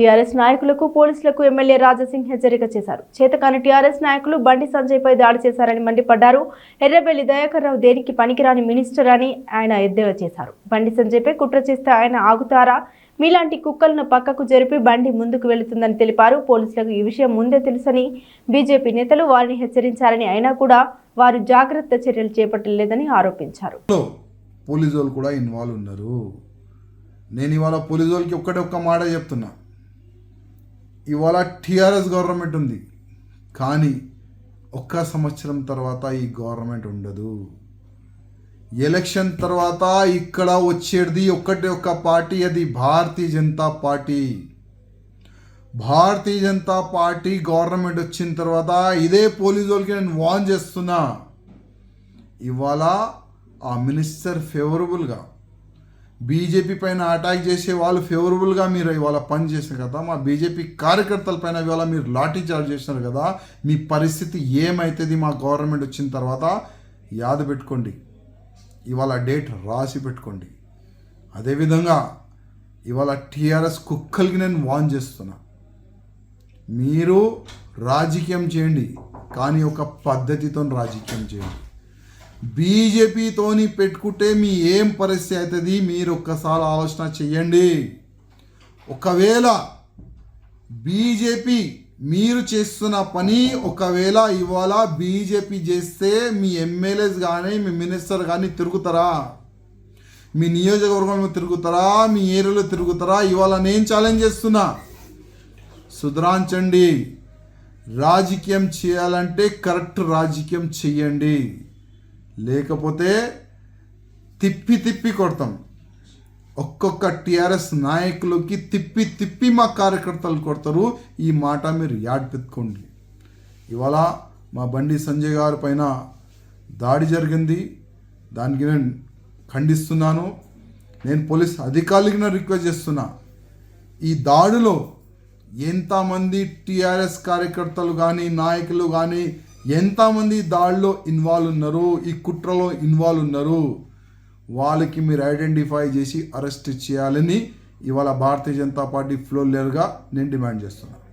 TRS నాయకులకు పోలీసులకు MLA Raja Singh హెచ్చరిక చేశారు. చేతకాని టీఆర్ఎస్ నాయకులు బండి సంజయ్పై దాడి చేశారని మండిపడ్డారు. ఎర్రబెల్లి దయాకర్ రావు దేనికి పనికిరాని మినిస్టర్ అని ఆయన ఎద్దేవా చేశారు. బండి సంజయ్పై కుట్ర చేస్తే ఆయన ఆగుతారా? మీలాంటి కుక్కలను పక్కకు జరిపి బండి ముందుకు వెళుతుందని తెలిపారు. పోలీసులకు ఈ విషయం ముందే తెలుసని బీజేపీ నేతలు వారిని హెచ్చరించారని అయినా కూడా వారు జాగ్రత్త చర్యలు చేపట్టలేదని ఆరోపించారు. పోలీసు వాళ్ళు కూడా ఇన్వాల్వ్ ఉన్నారు. నేను ఇవాళ పోలీసు వాళ్ళకి ఒక్కటే ఒక్క మాట చెప్తున్నా. ఇవాళ టీఆర్ఎస్ గవర్నమెంట్ ఉంది. కానీ ఒక్క సంవత్సరం తర్వాత ఈ గవర్నమెంట్ ఉండదు. ఎలక్షన్ తర్వాత ఇక్కడ వచ్చేది ఒక్కటే ఒక్క పార్టీ అది Bharatiya Janata party. Bharatiya Janata party government వచ్చిన తర్వాత ఇదే పోలీసు వాళ్ళకి నేను వార్న్ చేస్తున్నా. ఇవాళ ఆ మినిస్టర్ ఫేవరబుల్గా బీజేపీ పైన అటాక్ చేసే వాళ్ళు ఫేవరబుల్గా మీరు ఇవాళ పని చేశారు కదా మా బీజేపీ కార్యకర్తల పైన ఇవాళ మీరు లాఠీ చార్జ్ చేసినారు కదా మీ పరిస్థితి ఏమవుతుంది మా గవర్నమెంట్ వచ్చిన తర్వాత యాద పెట్టుకోండి. ఇవాళ డేట్ రాసి పెట్టుకోండి. అదేవిధంగా ఇవాళ టీఆర్ఎస్ కుక్కలకి నేను వాన్ చేస్తున్నా. మీరు రాజకీయం చేయండి కానీ ఒక పద్ధతితో రాజకీయం చేయండి. బీజేపీతోని పెట్టుకుంటే మీ ఏం పరిస్థితి అవుతుంది? మీరు ఒక్కసారి ఆలోచన చెయ్యండి ఒకవేళ బీజేపీ మీరు చేస్తున్న పని ఒకవేళ ఇవాళ బీజేపీ చేస్తే మీ ఎమ్మెల్యేస్ కానీ మీ మినిస్టర్ కానీ తిరుగుతారా? మీ నియోజకవర్గంలో తిరుగుతారా? మీ ఏరియాలో తిరుగుతారా? ఇవాళ నేను ఛాలెంజ్ చేస్తున్నా. సుధరాంచండి. రాజకీయం చేయాలంటే కరెక్ట్ రాజకీయం చెయ్యండి లేకపోతే తిప్పి తిప్పి కొడతాం. ఒక్కొక్క టీఆర్ఎస్ నాయకులకి తిప్పి తిప్పి మా కార్యకర్తలు కొడతారు. ఈ మాట మీరు యాడ్ పెట్టుకోండి. ఇవాళ మా బండి సంజయ్ గారి పైన దాడి జరిగింది. దానికి నేను ఖండిస్తున్నాను. నేను పోలీస్ అధికారులకి నేను రిక్వెస్ట్ చేస్తున్నా. ఈ దాడిలో ఎంతమంది టీఆర్ఎస్ కార్యకర్తలు కానీ నాయకులు కానీ ఎంతమంది దాడిలో ఇన్వాల్వ్ ఉన్నారు? ఈ కుట్రలో ఇన్వాల్వ్ ఉన్నారు? వాళ్ళకి మీరు ఐడెంటిఫై చేసి అరెస్ట్ చేయాలని ఇవాళ భారతీయ జనతా పార్టీ ఫ్లో నేను డిమాండ్ చేస్తున్నాను